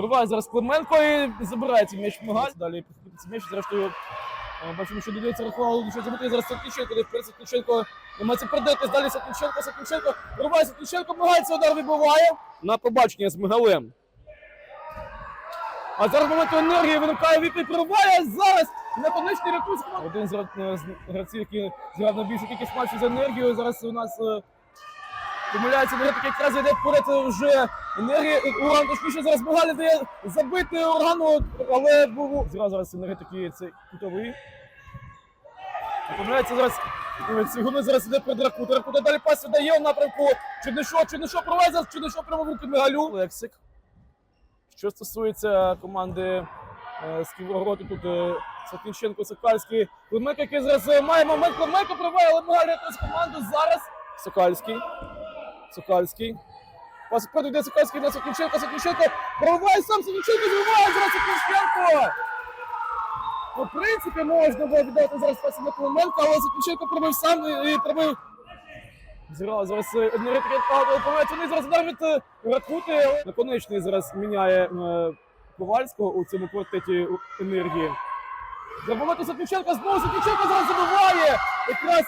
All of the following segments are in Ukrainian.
Вириває зараз Клименко і забирає цей м'яч Мигаль. Далі підхопити цей м'яч, зрештою. е, Бачимо, що додається рахунок, що забити зараз Сатніченко, де вперед Сатніченко намагається передатись, далі Сатніченко, Сатніченко, вириває Сатніченко, Мигаль цей удар вибиває. На побачення з Мигалем. А зараз момент енергії виникає Віктор прориває, зараз наконечний рятується. Один з, з гравців, який зіграв на більшу кількість матчів за енергію. Зараз у нас е, помиляється енергетик, якраз йде вперед вже енергія. Уран точніше зараз Мигаль дає забити Урану, але був зразу зараз енергетики цей кутовий. Помиляється зараз. Цигуни зараз іде перед Ракута. Ракута далі пас віддає в напрямку. Чуднишо, Чуднишо провезе, зараз Чуднишо прямо в руки Мигалю. Лексик. Що стосується команди е, з Ківорогроду, тут е, Сатінченко, Сокальський. Клименко, який зараз е, має момент, Клименко проває, але Мигаль рятує команду зараз. Сокальський. Сокальський. Пас вперед йде Сокальський на Сатінченко, Сатінченко прориває сам Сатінченко, збиває зараз Сатінченко. Ну, В принципі, можна було віддати зараз пас на Клименко, але Сатінченко пробив сам і, пробив зараз е, енергетики опинається. Вони зараз удар від е, Ракути. Наконечний зараз міняє е, Ковальського у цьому квартеті енергії. Забивати Сатніченка, знову Сатніченко зараз забиває. Якраз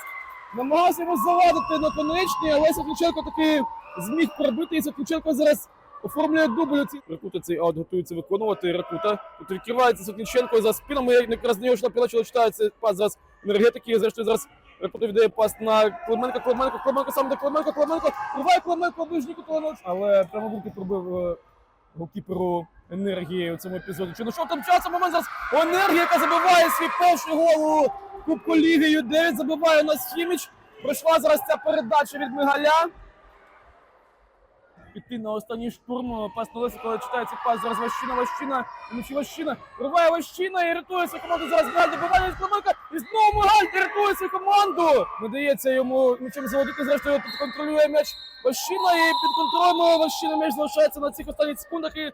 намагався йому завадити наконечний, але Сатніченко таки зміг пробити. І Сатніченко зараз оформлює дубль. Ракута цей аут готується виконувати. Ракута. Тут відкривається Сатніченко за спинами. Якраз на нього ж почали читається пас зараз енергетики. Зрештою зараз Ракута віддає пас на Клименко, Клименко, Клименко, сам до Клименко, Клименко, рває Клименко, ближній Кутленович. Але прямо руки пробив е, голкіперу енергії у цьому епізоді. Чи ну що там часом момент зараз енергія, яка забиває свій перший гол у Кубку Ліги Ю-9, забиває у нас Хіміч. Пройшла зараз ця передача від Мигаля. Піти на останній штурм, пас на Лесі, коли читається пас, зараз Ващина, Ващина, вночі Ващина, рває Ващина і рятує свою команду, зараз Мигаль добиває від Клименка, і знову Мигаль рятує свою команду! Надається йому м'ячем заводити, зрештою контролює м'яч Ващина, і під контролем Ващина м'яч залишається на цих останніх секундах, і